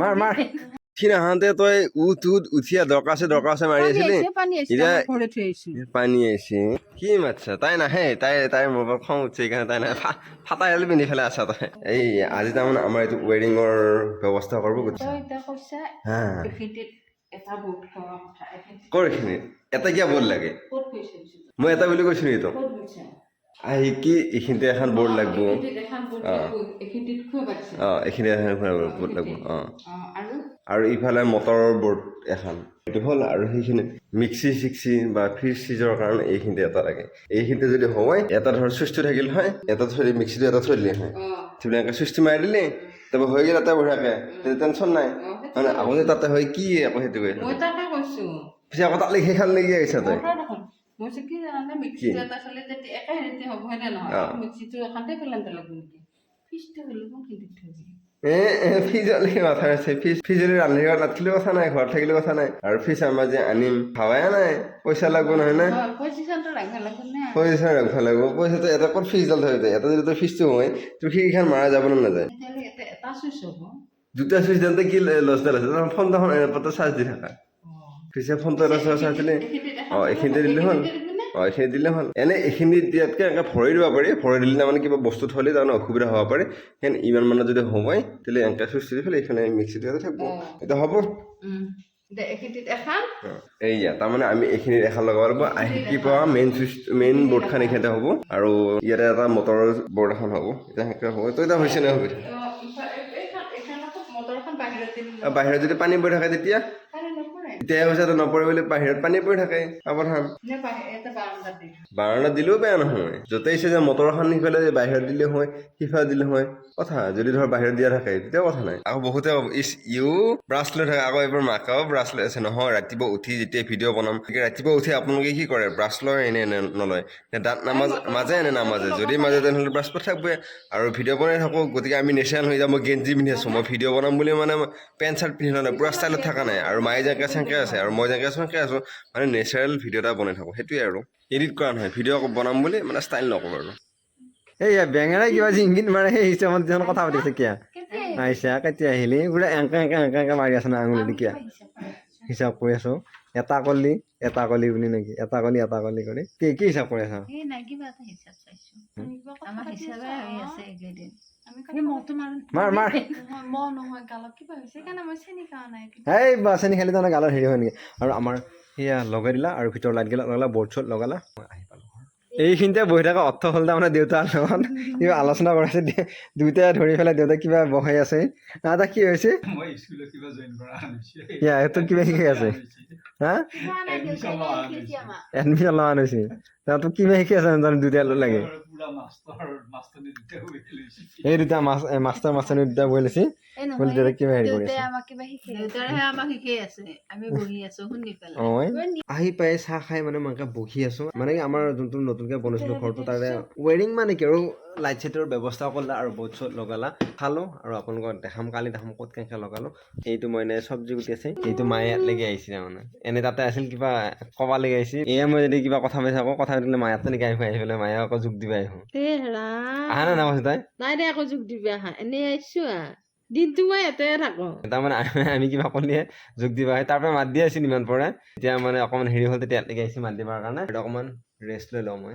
মাৰ মাৰ। সিদিনাখনতে তই উঠ উঠ উঠিয়া দৰকাৰ আছে দৰকাৰ আছে মাৰি আছিলি পানী এতিয়া- পানী আহিছে। কি মাতছা? তাই নাহে তাই তাইৰ মোৰ ওপৰত খং উঠছে সেইকাৰণে তাই নাহে। ফা- ফাটা এল পিন্ধি পেলাই আছা তই। এই আজি তাৰমানে আমাৰ এইটো ৱেডিঙৰ ব্যৱস্থা কৰিব গৈছে তই কৰ এইখিনিত এটা কিয় বৰ্ড লাগে? মই এটা বুলি কৈছো নি তোক ক'ত গৈছা আহি কি এইখিনিতে এখন বৰ্ড লাগব এইখিনিত এখন বৰ্ড লাগব আৰু? ইফালে মটৰৰ বৰ্ড এখন। এইটো হ'ল আৰু সেইখিনি মিক্সি চিক্সি বা ফ্ৰিজ চিজৰ কাৰণে এইখিনিতে এটা লাগে। এইখিনিতে যদি হয় এটা ধৰ চুইচটো থাকিল হয় এটা থৈ মিক্সিটো এটা থৈ দিলে হয়। ধুনীয়াকৈ চুইচটো মাৰি দিলে তাৰপৰা হৈ গ'ল এটা বঢ়িয়াকৈ টেনশ্যন নাই। মানে আকৌ যে তাতে হয় কি আকৌ সেইটো কৈছো। পিছে আকৌ তাত সেইখন লাগি আহিছা তই। কৈছো কি জানানে মিক্সিটো এটা চলে তেতিয়া একে হেৰিতে হ'ব হয়নে নহয়? অ। মিক্সিটো এখনতে পেলাব লাগিব নেকি? ফিজটো হ'লে কিনি এ ফ্ৰিজলৈ মাথা আছে ফ্ৰিজ ফ্ৰিজলৈ ৰান্ধিব নাথাকিলেও কথা নাই ঘৰত থাকিলেও কথা নাই। আৰু ফ্ৰিজ আমাৰ যে আনিম ভাবাই নাই। পইচা লাগব নহয় না? হয় নে? পইচা ৰাখিব লাগিব। পইচাটো এটা ক'ত ফ্ৰিজডাল থৈ যায়? এটা যদি তোৰ ফ্ৰিজটো হয় তোৰ খিৰিকীখন মাৰা যাব নে নাযায় দুটা চুইচ দিওঁতে কি লছডাল আছে? ফোন দেখোন এপতে চাৰ্জ দি থাকা। পিছে ফোনটো এটা দিলে এইখিনিত অঁ এইখিনিতে দিলে হ'ল অঁ এইখিনি দিলে হ'ল এনে এইখিনি দিয়াতকৈ এনেকৈ ভৰাই দিব পাৰি ভৰাই দিলে তাৰমানে কিবা বস্তু থ'লে তাৰমানে অসুবিধা হ'ব পাৰে সেন ইমান মানে যদি সোমাই তেতিয়াহ'লে এনেকৈ চুইচ দি পেলাই এইখিনি মিক্সিটো ইয়াতে থাকিব। এতিয়া হ'ব এইয়া তাৰমানে আমি এইখিনিত এখন লগাব লাগিব আহি কি পোৱা মেইন চুইচ মেইন বৰ্ডখন এইখিনিতে হ'ব আৰু ইয়াতে এটা মটৰৰ বৰ্ড এখন হ'ব এতিয়া হ'ব তই এতিয়া হৈছে নে সুবিধা অ, ইফা- এই- এইখন এইখন আকৌ মটৰখন বাহিৰত যদি পানী পৰি থাকে তেতিয়া এতিয়া হৈছে নপৰে বুলি বাহিৰত পানী পৰি থাকে সাৱধান বাৰাণ্ডাত দিলেও বেয়া নহয়। য'তেই ইচ্ছা যে মটৰখন সিফালে বাহিৰত দিলে হয় সিফালে দিলে হয়। কথা যদি ধৰ বাহিৰত দিয়া থাকে তেতিয়াও কথা নাই। আকৌ বহুতে ইচ ইও ব্ৰাছ লৈ থাকে আকৌ এইবাৰ মাকাও ব্ৰাছ লৈ আছে। নহয় ৰাতিপুৱা উঠি যেতিয়া ভিডিঅ' বনাম ৰাতিপুৱা উঠি আপোনালোকে কি কৰে? ব্ৰাছ লয় এনে এনে নলয়? নে দাঁত নামাজ মাজে এনে নামাজে? যদি মাজে তেনেহ'লে ব্ৰাছ কৰি থাকবই আৰু ভিডিঅ' বনাই থাকোঁ গতিকে আমি নেচাৰেল হৈ যাম মই গেঞ্জি পিন্ধি আছোঁ। মই ভিডিঅ' বনাম বুলি মানে পেণ্ট চাৰ্ট পিন্ধি নাই পূৰা ষ্টাইলত থকা নাই। আৰু মায়ে যেনেকৈ চেংকৈ আছে আৰু মই যেনেকৈ চেংকৈ আছোঁ মানে নেচাৰেল ভিডিঅ' এটা বনাই থাকোঁ সেইটোৱে আৰু। এডিট কৰা নহয় ভিডিঅ' বনাম বুলি মানে ষ্টাইল নকৰোঁ আৰু। এই বেঙেৰাই কিবা যে ইংগিত মাৰে সেই হিচাপত যিখন কথা পাতিছে কিয়া। আহিছা কেতিয়া আহিলি? বোলে এংকা এংকা এংকা এংকা মাৰি আছে না আঙুলি কিয়া। হিচাপ কৰি আছো। এটা কলি এটা কলি বুলি নেকি? এটা কলি এটা কলি কৰি কি কি হিচাপ কৰি আছা? এই বা চেনি খালি তাৰমানে গালৰ হেৰি হয় নেকি? আৰু আমাৰ সেয়া লগাই দিলা আৰু ভিতৰৰ লাইট গেলা লগালা বৰ্ড চৰ্ড লগালা। আহি পালোঁ এইখিনিতে বহি থকা অৰ্থ হ'ল তাৰমানে দেউতাৰ লগত। কিবা আলোচনা কৰাইছে দে- দুয়োটাই ধৰি পেলাই দেউতাই কিবা বহাই আছে। না এটা কি হৈছে? মই কিবা জইন কৰা হৈছে। কিবা শিকাই আছে? হা এডমিশ্যন লোৱা হৈছে তোক কিবা শিকি আছে জানো দুয়োটাই লাগে। পুৰা মাষ্টৰ মাষ্টৰনী দুটা বহি লৈছে। এই দুটা এ, মাষ্টাৰ দুটা বহি লৈছে বোলে দেউতাই কিবা হেৰি কৰি আহি পাই চাহ খাই মানে এনেকে বহি আছো। মানে আমাৰ যোনটো নতুনকে বনাইছিলো ঘৰটো তাৰে ৱেৰিং মানে কি আৰু লাইট চাইটৰ ব্যৱস্থা কৰিলা আৰু বৰ্ড চৰ্ড লগালা। খালো আৰু আপোনালোকক দেখাম কালি দেখাম ক'ত কেনেকে লগালো। এইটো মই এনে চব্জি গুটি আছে। এইটো মায়ে ইয়ালৈকে আহিছিলে মানে এনে তাতে আছিল কিবা ক'বা লাগি আহিছিল এয়া মই যদি কিবা কথা পাতি থাকোঁ কথা পাতিলে মায়ে তেনেকে আহি আহি পেলাই মায়ে আকৌ যোগ দিবা আহিব আহা না নাপাইছে তাই। নাই দে আকৌ যোগ দিবি আহা। এনেই আহিছো আ দিনটো মই ইয়াতে থাকো। তাৰমানে আমি কিবা ক'লিহে যোগ দিবা আহে তাৰ পৰা মাত দি আছিল ইমান পৰে। এতিয়া মানে অকণমান হেৰি হ'ল তেতিয়া ইয়ালৈকে আহিছে মাত দিবৰ কাৰণে। অকণমান ৰেষ্ট লৈ লওঁ মই।